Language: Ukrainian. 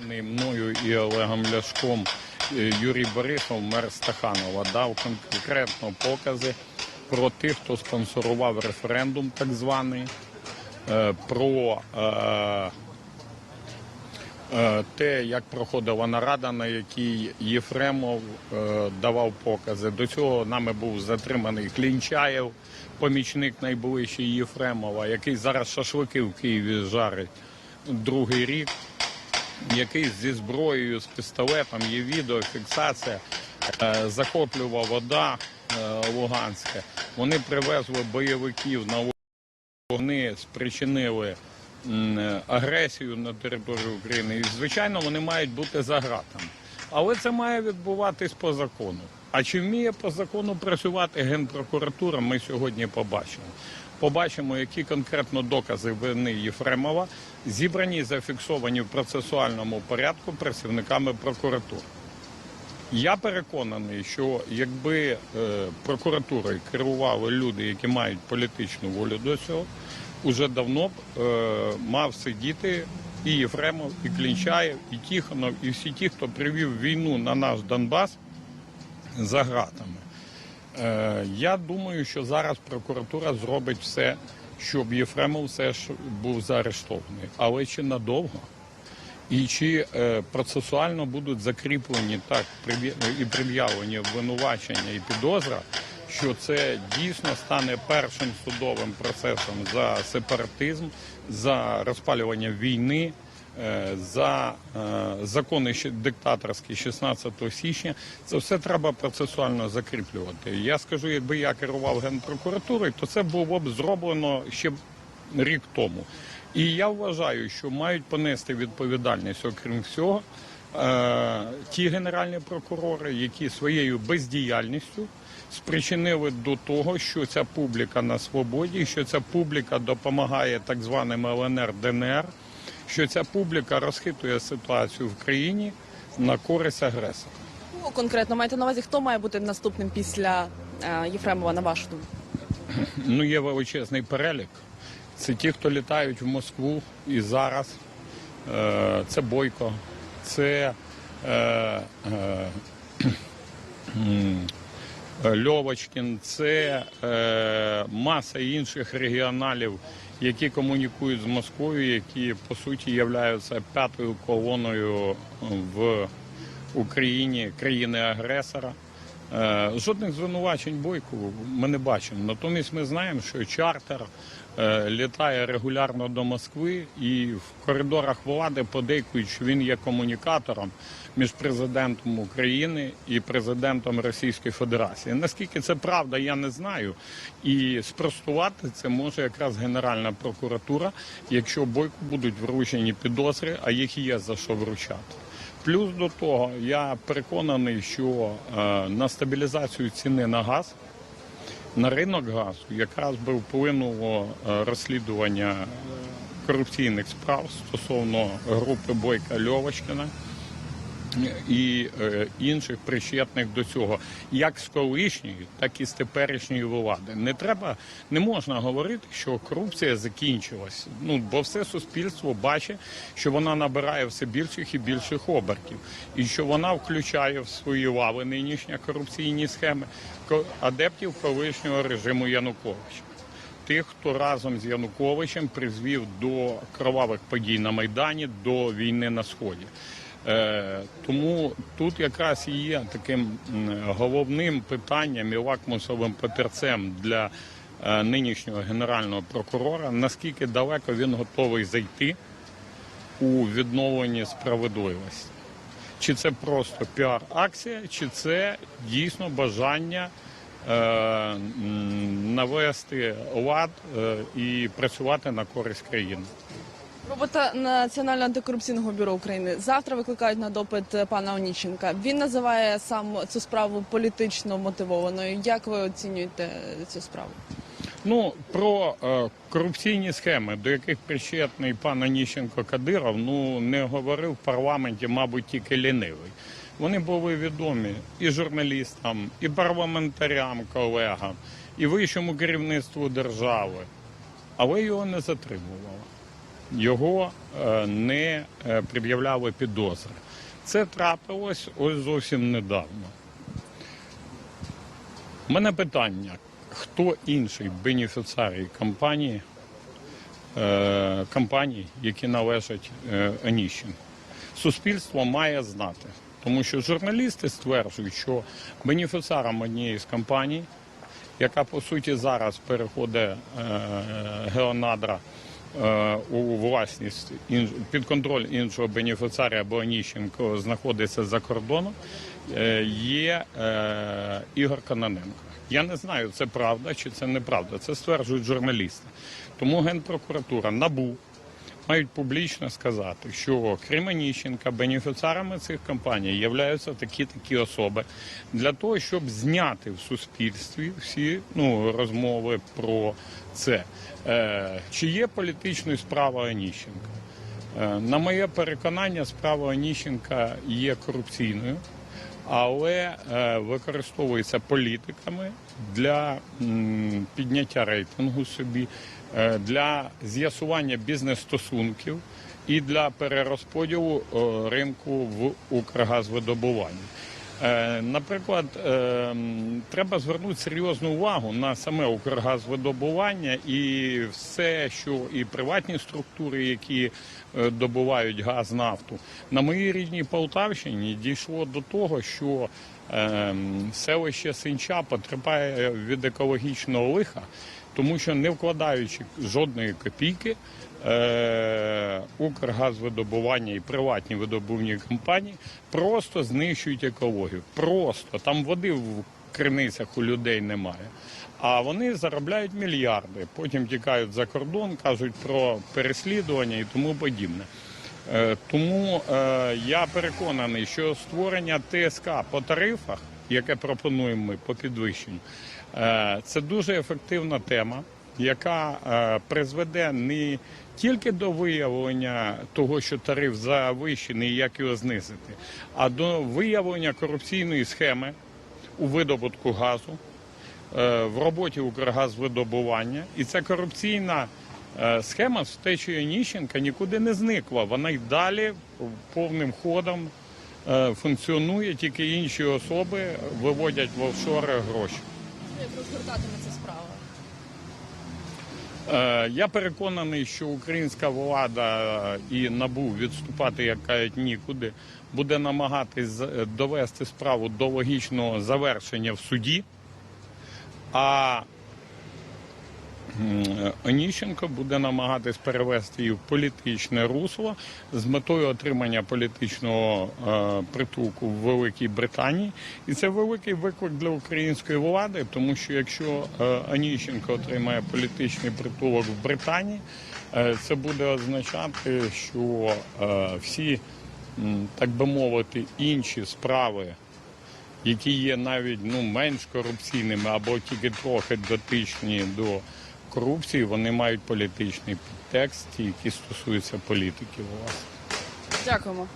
Мною і Олегом Ляшком е, Юрій Борисов, мер Стаханова, дав конкретно покази про тих, хто спонсорував референдум, так званий, е, про е, те, як проходила нарада, на якій Єфремов давав покази. До цього нами був затриманий Клінчаєв, помічник найближчий Єфремова, який зараз шашлики в Києві жарить другий рік який зі зброєю, з пістолетом, є відео, фіксація, е, захоплювала вода е, Луганська. Вони привезли бойовиків на вони спричинили агресію на територію України. І, звичайно, вони мають бути за ґратами. Але це має відбуватись по закону. А чи вміє по закону працювати Генпрокуратура, ми сьогодні побачимо. Побачимо, які конкретно докази вини Єфремова зібрані і зафіксовані в процесуальному порядку працівниками прокуратури. Я переконаний, що якби е, прокуратурою керували люди, які мають політичну волю до цього, уже давно б е, мав сидіти і Єфремов, і Клінчаєв, і Тихонов, і всі ті, хто привів війну на наш Донбас за ґратами. Е, я думаю, що зараз прокуратура зробить все, щоб Єфремов все ж був заарештований. Але чи надовго? І чи е, процесуально будуть закріплені так і пред'явлені обвинувачення і підозра, що це дійсно стане першим судовим процесом за сепаратизм, за розпалювання війни, за е, закони диктаторські 16 січня. Це все треба процесуально закріплювати. Я скажу, якби я керував генпрокуратурою, то це було б зроблено ще рік тому. І я вважаю, що мають понести відповідальність, окрім всього, е, ті генеральні прокурори, які своєю бездіяльністю спричинили до того, що ця публіка на свободі, що ця публіка допомагає так званим ЛНР ДНР, що ця публіка розхитує ситуацію в країні на користь агресора. Кого конкретно маєте на увазі, хто має бути наступним після е, Єфремова, на вашу думку? Ну, є величезний перелік. Це ті, хто літають в Москву і зараз. Е, Це Бойко, це е, е, Льовочкін, це е, маса інших регіоналів, які комунікують з Москвою, які по суті являються п'ятою колоною в Україні країни-агресора. Е, Жодних звинувачень бойку ми не бачимо. Натомість ми знаємо, що чартер е, літає регулярно до Москви і в коридорах влади подейкують, що він є комунікатором між президентом України і президентом Російської Федерації. Наскільки це правда, я не знаю. І спростувати це може якраз Генеральна прокуратура, якщо бойку будуть вручені підозри, а їх є за що вручати. Плюс до того, я переконаний, що е, на стабілізацію ціни на газ, на ринок газу якраз би вплинуло е, розслідування корупційних справ стосовно групи Бойка Льовочкина і е, інших причетних до цього, як з колишньої, так і з теперішньої влади. Не треба, не можна говорити, що корупція закінчилась. Ну бо все суспільство бачить, що вона набирає все більших і більших обертів, і що вона включає в свої лави нинішні корупційні схеми адептів колишнього режиму Януковича. Тих, хто разом з Януковичем призвів до кровавих подій на Майдані, до війни на Сході. Е, тому тут якраз і є таким головним питанням і лакмусовим папірцем для е, нинішнього генерального прокурора, наскільки далеко він готовий зайти у відновленні справедливості. Чи це просто піар-акція, чи це дійсно бажання е, навести лад е, і працювати на користь країни? Робота Національного антикорупційного бюро України завтра викликають на допит пана Оніченка. Він називає сам цю справу політично мотивованою. Як ви оцінюєте цю справу? Ну про е, корупційні схеми, до яких причетний пан Аніщенко Кадиров, ну не говорив в парламенті, мабуть, тільки лінивий. Вони були відомі і журналістам, і парламентарям, колегам, і вищому керівництву держави, але його не затримувало. Його е, не е, пред'являли підозри. Це трапилось ось зовсім недавно. У мене питання: хто інший бенефіціарій компанії, е, компаній, які належать Оніщенку? Суспільство має знати, тому що журналісти стверджують, що бенефіціаром однієї з компаній, яка по суті зараз переходить геонадра у власність під контроль іншого бенефіціарія, або Оніщенко знаходиться за кордоном, е, є е, Ігор Каноненко. Я не знаю, це правда чи це неправда. Це стверджують журналісти. Тому Генпрокуратура НАБУ мають публічно сказати, що крім Оніщенка, бенефіціарами цих компаній являються такі такі особи для того, щоб зняти в суспільстві всі ну, розмови про це. Е, чи є політичною справа Оніщенка? Е, на моє переконання, справа Оніщенка є корупційною, але е, використовується політиками для підняття рейтингу собі, е, для з'ясування бізнес-стосунків і для перерозподілу е, ринку в Укргазвидобуванні. Е, Наприклад, е, треба звернути серйозну увагу на саме Укргазвидобування і все, що і приватні структури, які е, добувають газ, нафту. На моїй рідній Полтавщині дійшло до того, що селище Синча потерпає від екологічного лиха, тому що не вкладаючи жодної копійки, е, Укргазвидобування і приватні видобувні компанії просто знищують екологію. Просто там води в криницях у людей немає. А вони заробляють мільярди. Потім тікають за кордон, кажуть про переслідування і тому подібне. Е, Тому е, я переконаний, що створення ТСК по тарифах, яке пропонуємо ми по підвищенню, це дуже ефективна тема, яка е, призведе не тільки до виявлення того, що тариф завищений, і як його знизити, а до виявлення корупційної схеми у видобутку газу е, в роботі Укргазвидобування. І ця корупційна е, схема з втечею Ніщенка нікуди не зникла. Вона й далі повним ходом е, функціонує, тільки інші особи виводять в офшори гроші. Як розгортатиметься справа? Е, Я переконаний, що українська влада і НАБУ відступати, як кажуть, нікуди, буде намагатись довести справу до логічного завершення в суді. А Оніщенко буде намагатись перевести її в політичне русло з метою отримання політичного е, притулку в Великій Британії. І це великий виклик для української влади, тому що якщо е, Оніщенко отримає політичний притулок в Британії, е, це буде означати, що всі, так би мовити, інші справи які є навіть ну, менш корупційними або тільки трохи дотичні до корупції, вони мають політичний підтекст, який стосується політики. Власне. Дякуємо.